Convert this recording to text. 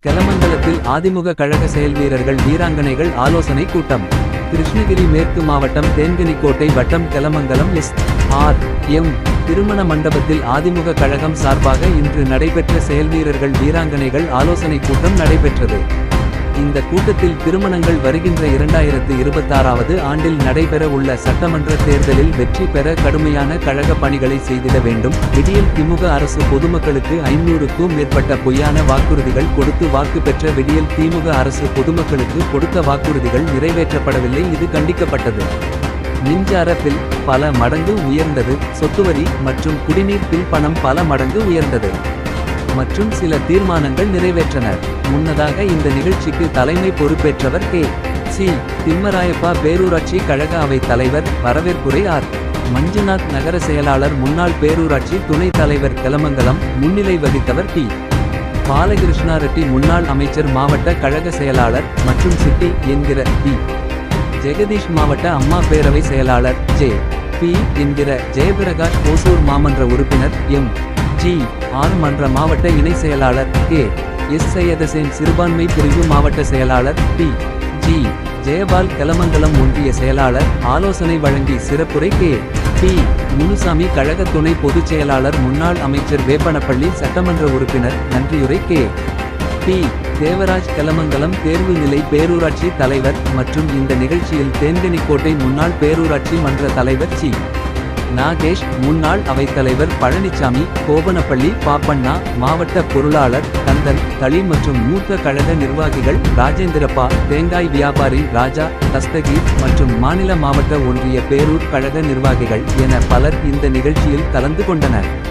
கெலமங்கலத்தில் அதிமுக கழக செயல் வீரர்கள் வீராங்கனைகள் ஆலோசனை கூட்டம். கிருஷ்ணகிரி மேற்கு மாவட்டம் தேன்கனிக்கோட்டை வட்டம் கெலமங்கலம் எஸ். ஆர். எம். திருமண மண்டபத்தில் அதிமுக கழகம் சார்பாக இன்று நடைபெற்ற செயல்வீரர்கள் வீராங்கனைகள் ஆலோசனை கூட்டம் நடைபெற்றது. இந்த கூட்டத்தில் திருமணங்கள் வருகின்ற இரண்டாயிரத்து இருபத்தாறாவது ஆண்டில் நடைபெற உள்ள சட்டமன்ற தேர்தலில் வெற்றி பெற கடுமையான கழக பணிகளை செய்திட வேண்டும். விடியல் திமுக அரசு பொதுமக்களுக்கு ஐநூறுக்கும் மேற்பட்ட பொய்யான வாக்குறுதிகள் கொடுத்து வாக்கு பெற்ற விடியல் திமுக அரசு பொதுமக்களுக்கு கொடுத்த வாக்குறுதிகள் நிறைவேற்றப்படவில்லை. இது கண்டிக்கப்பட்டது. மின்சார பில் பல மடங்கு உயர்ந்தது. சொத்துவரி மற்றும் குடிநீர் பில் பணம் பல மடங்கு உயர்ந்தது. மற்றும் சில தீர்மானங்கள் நிறைவேற்றனர் முன்னதாக இந்த நிகழ்ச்சிக்கு தலைமை பொறுப்பேற்றவர் கே. சி. திம்மராயப்பா பேரூராட்சி கழக அவை தலைவர் வரவேற்புரை ஆர். மஞ்சுநாத் நகர செயலாளர் முன்னாள் பேரூராட்சி துணைத் தலைவர் கிளமங்கலம் முன்னிலை வகித்தவர் பி. பாலகிருஷ்ணா ரெட்டி முன்னாள் அமைச்சர் மாவட்ட கழக செயலாளர் மற்றும் சிட்டி என்கிற பி. ஜெகதீஷ் மாவட்ட அம்மா பேரவை செயலாளர் ஜே. பி. என்கிற ஜெயபிரகாஷ் ஓசூர் மாமன்ற உறுப்பினர் எம். ஜி ஆர் மன்ற மாவட்ட இணை செயலாளர் கே. எஸ். சையதசேன் சிறுபான்மை பிரிவு மாவட்ட செயலாளர் பி. ஜி. ஜெயபால் கெலமங்கலம் ஒன்றிய செயலாளர் ஆலோசனை வழங்கி சிறப்புரை கே. பி. முனுசாமி கழக துணை பொதுச் செயலாளர் முன்னாள் அமைச்சர் வேப்பனப்பள்ளி சட்டமன்ற உறுப்பினர் நன்றியுரை கே. பி. தேவராஜ் கலமங்கலம் தேர்வு நிலை பேரூராட்சி தலைவர் மற்றும் இந்த நிகழ்ச்சியில் தேன்கனிக்கோட்டை முன்னாள் பேரூராட்சி மன்ற தலைவர் சி நாகேஷ் முன்னாள் அவைத்தலைவர் பழனிசாமி கோபனப்பள்ளி பாப்பண்ணா மாவட்ட பொருளாளர் கந்தன் தளி மற்றும் மூத்த கழக நிர்வாகிகள் ராஜேந்திரப்பா தேங்காய் வியாபாரி ராஜா தஸ்தகீர் மற்றும் மாநில மாவட்ட ஒன்றிய பேரூர் கழக நிர்வாகிகள் என பலர் இந்த நிகழ்ச்சியில் கலந்து கொண்டனர்.